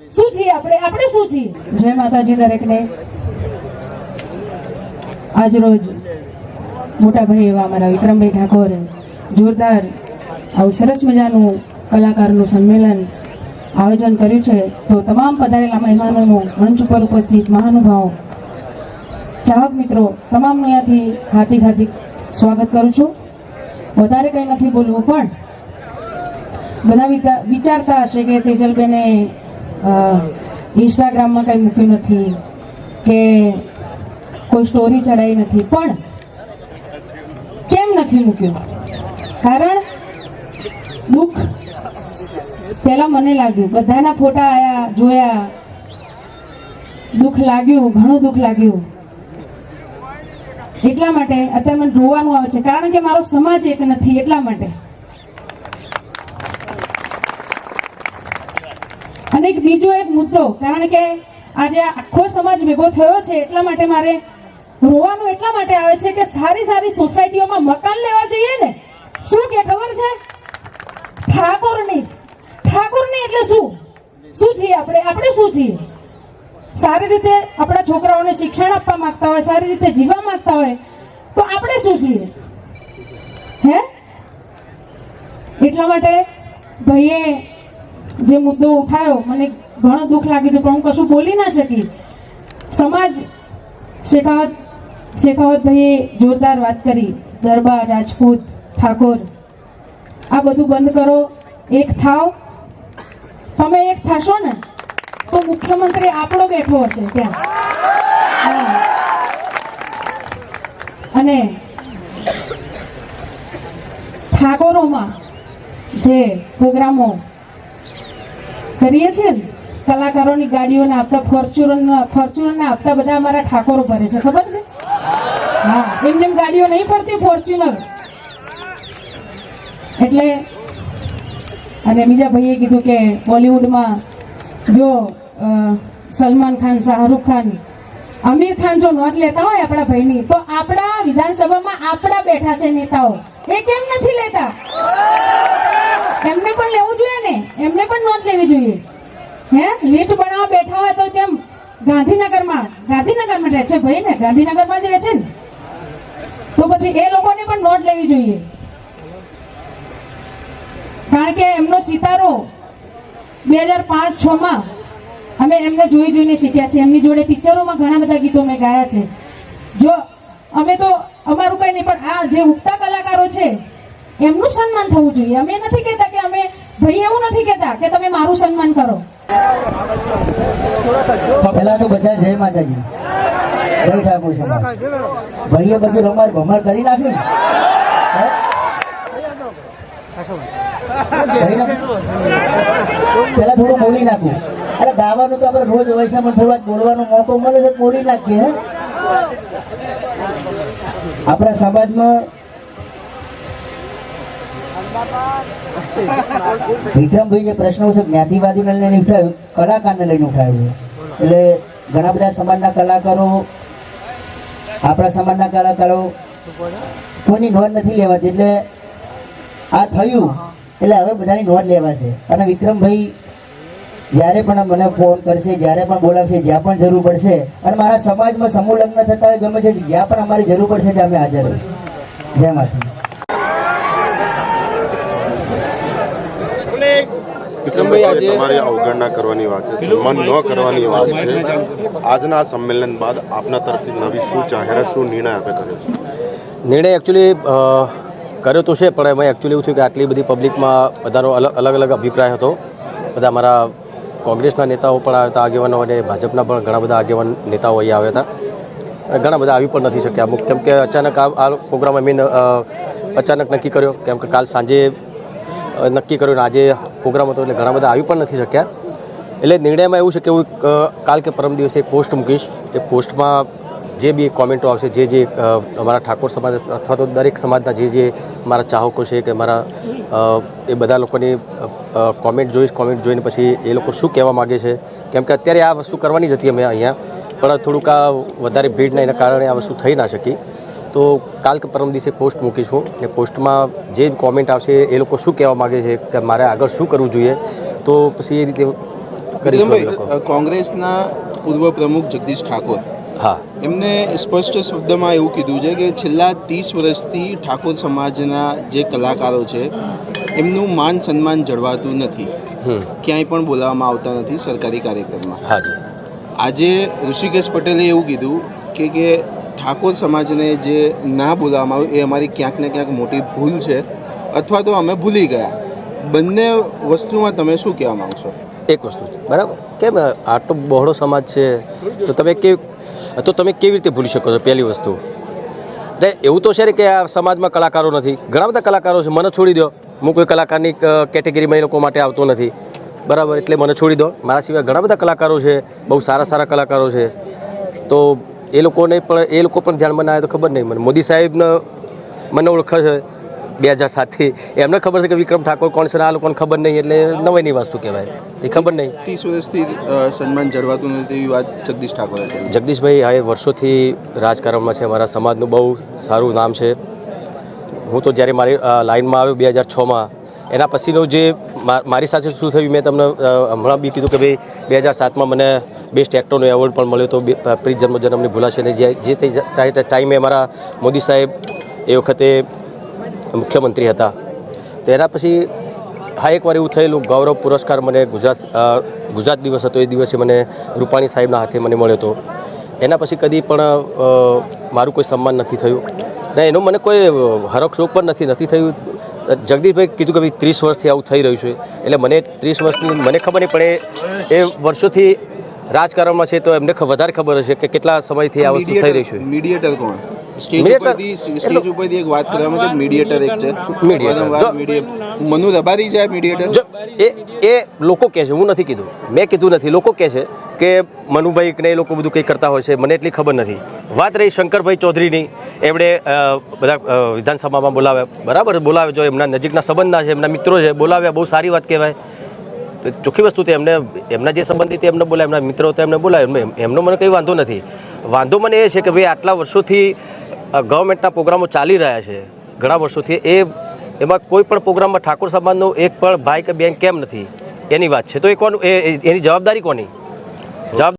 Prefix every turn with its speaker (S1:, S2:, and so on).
S1: શું છીએ આપણે આપણે શું છીએ જય માતાજી દરેકને. આજ રોજ મોટા ભાઈ એવા અમારા વિક્રમભાઈ ઠાકોર, જોરદાર આવું સરસ મજાનું કલાકારનું સંમેલન આયોજન કર્યું છે. તો તમામ પધારેલા મહેમાનોનું મંચ ઉપર ઉપસ્થિત મહાનુભાવો, ચાહક મિત્રો તમામ અહીંયાથી હાર્દિક હાર્દિક સ્વાગત કરું છું. વધારે કંઈ નથી બોલવું, પણ બધા વિચારતા હશે કે તેજલબેને ઇન્સ્ટાગ્રામમાં કંઈ મૂક્યું નથી કે કોઈ સ્ટોરી ચડાવી નથી. પણ કેમ નથી મૂક્યું? કારણ દુઃખ પહેલા મને લાગ્યું. બધાના ફોટા આયા, જોયા. દુઃખ લાગ્યું, ઘણું દુઃખ લાગ્યું. એટલા માટે અત્યારે મને જોવાનું આવે છે. કારણ કે મારો સમાજ એક નથી એટલા માટે. અને એક બીજો એક મુદ્દો, કારણ કે આજે આખો સમાજ ભેગો થયો છે, એટલા માટે મારે રોવાનું એટલા માટે આવે છે કે સારી સારી સોસાયટીઓમાં મકાન લેવા જઈએ ને. શું કે ખબર છે? ઠાકોરની. ઠાકોરની એટલે શું? શું છીએ આપણે? આપણે શું છીએ? સારી રીતે આપણા છોકરાઓને શિક્ષણ આપવા માંગતા હોય, સારી રીતે જીવવા માંગતા હોય, તો આપણે શું છીએ? હે? એટલા માટે ભાઈએ જે મુદ્દો ઉઠાયો, મને ઘણો દુઃખ લાગ્યું હતું, પણ હું કશું બોલી ના શકી. સમાજ શેખાવત, શેખાવતભાઈએ જોરદાર વાત કરી. દરબાર, રાજપૂત, ઠાકોર, આ બધું બંધ કરો, એક થાવ તમે એક થશો ને, તો મુખ્યમંત્રી આપણો બેઠો હશે ત્યાં. અને ઠાકોરોમાં જે પ્રોગ્રામો કરીએ છીએ ને, કલાકારોની ગાડીઓને આપતા ફોર્ચ્યુનર ફોર્ચ્યુનરને આપતા બધા અમારા ઠાકોરો ભરે છે, ખબર છે? હા એમને એમ ગાડીઓ નહીં ફરતી ફોર્ચ્યુનર. એટલે, અને બીજા ભાઈએ કીધું કે બોલિવૂડમાં જો સલમાન ખાન, શાહરૂખ ખાન આમિર ખાન જો નોંધ લેતા હોય આપણા ભાઈની, તો આપણા વિધાનસભામાં આપણા બેઠા છે નેતાઓ. એ કેમ નથી લેતા? એમને પણ લેવું જોઈએ ને. એમને પણ નોંધ લેવી જોઈએ. હે? લિસ્ટ બનાવવા બેઠા હોય તો કેમ? ગાંધીનગરમાં ગાંધીનગરમાં રહે છે ભાઈ ને? ગાંધીનગરમાં જ રહે છે ને? તો પછી એ લોકોને પણ નોંધ લેવી જોઈએ. કારણ કે એમનો સિતારો બે હજાર પાંચ છ માં અમે એમને જોઈ જોઈને શીખ્યા છે એમની જોડે પિક્ચરોમાં ઘણા બધા ગીતો મેં ગાયા છે. જો અમે તો અમારું કઈ નહીં પણ આ જે ઉગતા કલાકારો છે એમનું સન્માન થવું જોઈએ. અમે નથી કહેતા કે અમે ભાઈ એવું નથી કહેતા કે તમે મારું સન્માન કરો.
S2: પેલા તો બધા જય માતાજી. જય ઠાકોર ભાઈએ બધું રમાર ભમાર કરી નાખ્યું ને? પેલા થોડું બોલી નાખું અરે ગાવાનું તો આપણે રોજ વૈશામાં થોડો જ બોલવાનો મોકો મળે તો બોલી નાખીએ આપણા સમાજમાં વિક્રમભાઈ જે પ્રશ્નો છે જ્ઞાતિવાદીને લઈને ઉઠાવ્યું, કલાકારને લઈને છે એટલે ઘણા બધા સમાજના કલાકારો, આપણા સમાજના કલાકારો કોઈની નોંધ નથી લેવાતી, એટલે આ થયું. એટલે હવે બધાની નોંધ લેવાશે. અને વિક્રમભાઈ જ્યારે પણ મને ફોન કરશે જ્યારે પણ બોલાવશે જ્યાં પણ જરૂર પડશે અને મારા સમાજમાં સમૂહ લગ્ન થતા હોય ગમે છે જ્યાં પણ અમારી જરૂર પડશે ત્યાં અમે હાજર રહીશું જય માતા
S3: વિક્રમભાઈ આજે તમારી અવગણના કરવાની વાત છે સન્માન ન કરવાની વાત છે. આજના આ સંમેલન બાદ આપના તરફથી નવી શું જાહેરાત શું નિર્ણય આપે કર્યો છે?
S4: નિર્ણય એકચ્યુઅલી કર્યો તો છે પણ એમાં એકચ્યુઅલી એવું થયું કે આટલી બધી પબ્લિકમાં બધાનો અલગ અલગ અલગ અભિપ્રાય હતો. બધા અમારા કોંગ્રેસના નેતાઓ પણ આવ્યા હતા, આગેવાનો અને ભાજપના પણ ઘણા બધા આગેવાન નેતાઓ અહીં આવ્યા હતા. ઘણા બધા આવી પણ નથી શક્યા. અમુક કેમ કે અચાનક આ પ્રોગ્રામ અમે અચાનક નક્કી કર્યો. કેમ કે કાલ સાંજે નક્કી કર્યો ને આજે પ્રોગ્રામ હતો એટલે ઘણા બધા આવી પણ નથી શક્યા. એટલે નિર્ણયમાં એવું છે કે હું કાલ કે પરમ દિવસે પોસ્ટ મૂકીશ. એ પોસ્ટમાં જે બી કોમેન્ટો આવશે જે જે અમારા ઠાકોર સમાજ અથવા તો દરેક સમાજના જે જે મારા ચાહકો છે કે મારા એ બધા લોકોની કોમેન્ટ જોઈશ કોમેન્ટ જોઈને પછી એ લોકો શું કહેવા માગે છે. કેમ કે અત્યારે આ વસ્તુ કરવાની જ હતી અમે અહીંયા પણ થોડુંક આ વધારે ભીડના એના કારણે આ વસ્તુ થઈ ના શકી. તો કાલ કે પરમ દિવસે પોસ્ટ મૂકીશું અને પોસ્ટમાં જે કોમેન્ટ આવશે એ લોકો શું કહેવા માગે છે કે મારે આગળ શું કરવું જોઈએ તો પછી એ રીતે
S5: કોંગ્રેસના પૂર્વ પ્રમુખ જગદીશ ઠાકોર
S4: હા.
S5: એમને સ્પષ્ટ શબ્દમાં એવું કીધું છે કે છેલ્લા ત્રીસ વર્ષથી ઠાકોર સમાજના જે કલાકારો છે એમનું માન સન્માન જળવાતું નથી. ક્યાંય પણ બોલાવવામાં આવતા નથી સરકારી કાર્યક્રમમાં.
S4: હાજી.
S5: આજે ઋષિકેશ પટેલે એવું કીધું કે કે ઠાકોર સમાજને જે ના બોલાવવામાં આવ્યું એ અમારી ક્યાંક ને ક્યાંક મોટી ભૂલ છે અથવા તો અમે ભૂલી ગયા. બંને વસ્તુમાં તમે શું કહેવા માગશો?
S4: એક વસ્તુ છે. બરાબર? કેમ આટલો બહોળો સમાજ છે. તો તમે કે તો તમે કેવી રીતે ભૂલી શકો છો પહેલી વસ્તુ? એટલે એવું તો છે ને કે આ સમાજમાં કલાકારો નથી. ઘણા બધા કલાકારો છે, મને છોડી દો. હું કોઈ કલાકારની કેટેગરીમાં એ લોકો માટે આવતો નથી. બરાબર, એટલે મને છોડી દો. મારા સિવાય ઘણા બધા કલાકારો છે, બહુ સારા સારા કલાકારો છે. તો એ લોકોને પણ, એ લોકો પણ ધ્યાનમાં ના આવે તો ખબર નહીં. મને મોદી સાહેબને મને ઓળખે છે. બે હજાર સાતથી. એમને ખબર છે કે વિક્રમ ઠાકોર કોણ છે આ લોકોને ખબર નહીં એટલે નવાઈની વસ્તુ કહેવાય. એ ખબર નહીં.
S5: ત્રીસ વર્ષથી સન્માન જળવાતું નથી એવી વાત જગદીશ ઠાકોરે કરી
S4: જગદીશભાઈ હવે વર્ષોથી રાજકારણમાં છે મારા સમાજનું બહુ સારું નામ છે. હું તો જ્યારે મારી લાઇનમાં લાઈનમાં આવ્યો બે હજાર છમાં એના પછીનું જે મારી સાથે શું થયું મેં તમને હમણાં બી કીધું કે ભાઈ બે હજાર સાતમાં મને બેસ્ટ એક્ટરનો એવોર્ડ પણ મળ્યો હતો પ્રીત જન્મ જન્મની ભૂલાશે ને જે જે તે ટાઈમે અમારા મોદી સાહેબ એ વખતે મુખ્યમંત્રી હતા. તો એના પછી હા એકવાર એવું થયેલું ગૌરવ પુરસ્કાર મને ગુજરાત ગુજરાત દિવસ હતો. એ દિવસે મને રૂપાણી સાહેબના હાથે મને મળ્યો હતો. એના પછી કદી પણ મારું કોઈ સન્માન નથી થયું. ને એનો મને કોઈ હરખ શોખ પણ નથી નથી થયું. જગદીશભાઈ કીધું કે ભાઈ ત્રીસ વર્ષથી આવું થઈ રહ્યું છે. એટલે મને ત્રીસ વર્ષની મને ખબર નહીં પણ એ એ વર્ષોથી રાજકારણમાં છે તો એમને વધારે ખબર હશે કે કેટલા સમયથી આ વસ્તુ થઈ રહી છે.
S5: મીડિયેટર કોણ? સ્ટેજ ઉપરથી સ્ટેજ ઉપરથી એક વાત કરવામાં કે મીડિયેટર એક છે. મીડિયેટર મનુ રબારી છે મીડિયેટર
S4: એ એ લોકો કહે છે હું નથી કીધું. મેં કીધું નથી. લોકો કહે છે કે મનુભાઈ ને એ લોકો બધું કંઈ કરતા હોય છે મને એટલી ખબર નથી. વાત રહી શંકરભાઈ ચૌધરીની. એમણે બધા વિધાનસભામાં બોલાવ્યા. બરાબર બોલાવે જો એમના નજીકના સંબંધના છે એમના મિત્રો છે બોલાવ્યા. બહુ સારી વાત કહેવાય. ચોખ્ખી વસ્તુ તે એમને એમના જે સંબંધી તે એમને બોલાય એમના મિત્રો તો એમને બોલાય એમનો મને કંઈ વાંધો નથી. વાંધો મને એ છે કે ભાઈ આટલા વર્ષોથી ગવર્મેન્ટના પ્રોગ્રામો ચાલી રહ્યા છે ઘણા વર્ષોથી. એ એમાં કોઈ પણ પ્રોગ્રામમાં ઠાકોર સમાજનો એક પણ ભાઈ કે બેન કેમ નથી? એની વાત છે. તો એ કોણ એની જવાબદારી કોની? જવાબ